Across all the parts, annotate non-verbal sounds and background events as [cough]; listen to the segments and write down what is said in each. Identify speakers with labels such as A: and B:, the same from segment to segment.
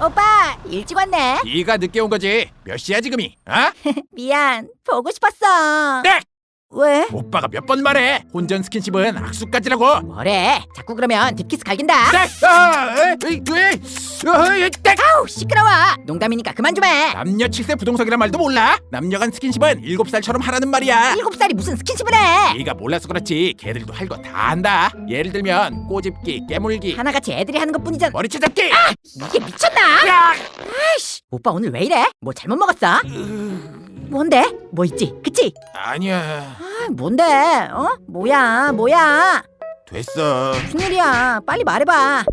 A: 오빠 일찍 왔네.
B: 네가 늦게 온 거지. 몇 시야 지금이? 아? [laughs]
A: 미안 보고 싶었어.
B: 네.
A: 왜?
B: 오빠가 몇 번 말해. 혼전 스킨십은 악수까지라고.
A: 뭐래? 자꾸 그러면 딥키스 갈긴다.
B: 네. 아, 에이, 에이, 어이, 네.
A: 아우 시끄러워. 농담이니까 그만 좀 해.
B: 남녀 7세 부동석이란 말도 몰라? 남녀 간 스킨십은 7살처럼 하라는 말이야.
A: 일곱 살이 무슨 스킨십을 해?
B: 네가 몰라서 그렇지. 걔들도 할 거 다 한다. 예를 들면 꼬집기, 깨물기,
A: 하나같이 애들이 하는 것뿐이잖아.
B: 머리채 잡기.
A: 이게 미쳤나?
B: 야!
A: 아이씨, 오빠 오늘 왜 이래? 뭐 잘못 먹었어? 뭔데? 뭐 있지? 그치?
B: 아니야.
A: 아, 뭔데? 어? 뭐야? 뭐야?
B: 됐어.
A: 무슨 일이야? 빨리 말해봐.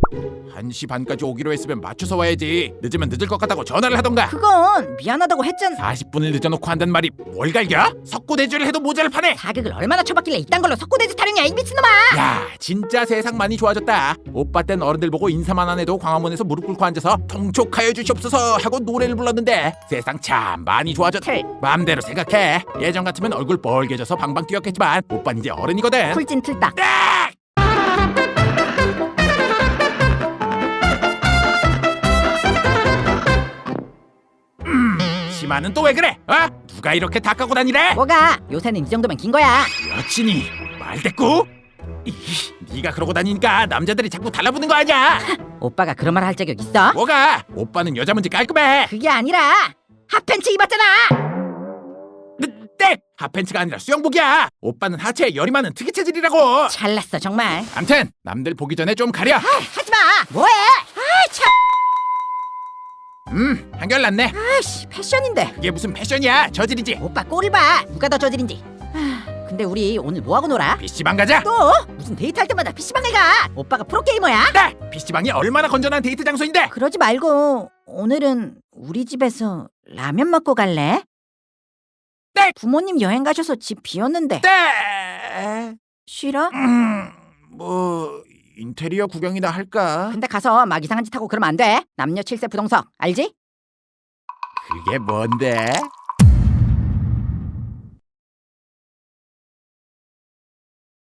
B: 1시 반까지 오기로 했으면 맞춰서 와야지. 늦으면 늦을 것 같다고 전화를 하던가.
A: 그건 미안하다고 했잖아.
B: 40분을 늦어놓고 한단 말이 뭘 갈겨? 석고대죄를 해도 모자를 파네.
A: 자격을 얼마나 쳐봤길래 이딴 걸로 석고대지 타령이야 이 미친놈아!
B: 야 진짜 세상 많이 좋아졌다 오빠 땐 어른들 보고 인사만 안 해도 광화문에서 무릎 꿇고 앉아서 통촉하여 주시옵소서 하고 노래를 불렀는데 세상 참 많이 좋아졌
A: 틀.
B: 마음대로 생각해 예전 같으면 얼굴 뻘개져서 방방 뛰었겠지만 오빠는 이제 어른이거든
A: 풀진 틀딱.
B: 딱! 심하는 또 왜 그래? 어? 누가 이렇게 다 까고 다니래?
A: 뭐가? 요새는 이 정도면 긴 거야.
B: 여친이 말대꾸? 이, 네가 그러고 다니니까 남자들이 자꾸 달라붙는 거 아니야? [laughs]
A: 오빠가 그런 말 할 자격 있어?
B: 뭐가? 오빠는 여자 문제 깔끔해.
A: 그게 아니라 핫팬츠 입었잖아.
B: 땡! 핫팬츠가 아니라 수영복이야. 오빠는 하체에 열이 많은 특이 체질이라고.
A: 잘났어 정말.
B: 암튼 남들 보기 전에 좀 가려.
A: 하지 마. 뭐해? 아 참.
B: 음, 한결 낫네.
A: 아씨 패션인데.
B: 이게 무슨 패션이야? 저질이지.
A: 오빠 꼴을 봐. 누가 더 저질인지. 아, 근데 우리 오늘 뭐 하고 놀아?
B: PC방 가자.
A: 또 무슨 데이트할 때마다 PC방에 가. 오빠가 프로게이머야?
B: 네! PC방이 얼마나 건전한 데이트 장소인데.
A: 그러지 말고 오늘은 우리 집에서 라면 먹고 갈래?
B: 네.
A: 부모님 여행 가셔서 집 비었는데
B: 네.
A: 싫어?
B: 음, 뭐 인테리어 구경이나 할까?
A: 근데 가서 막 이상한 짓 하고 그러면 안 돼. 남녀 7세 부동석 알지?
B: 그게 뭔데?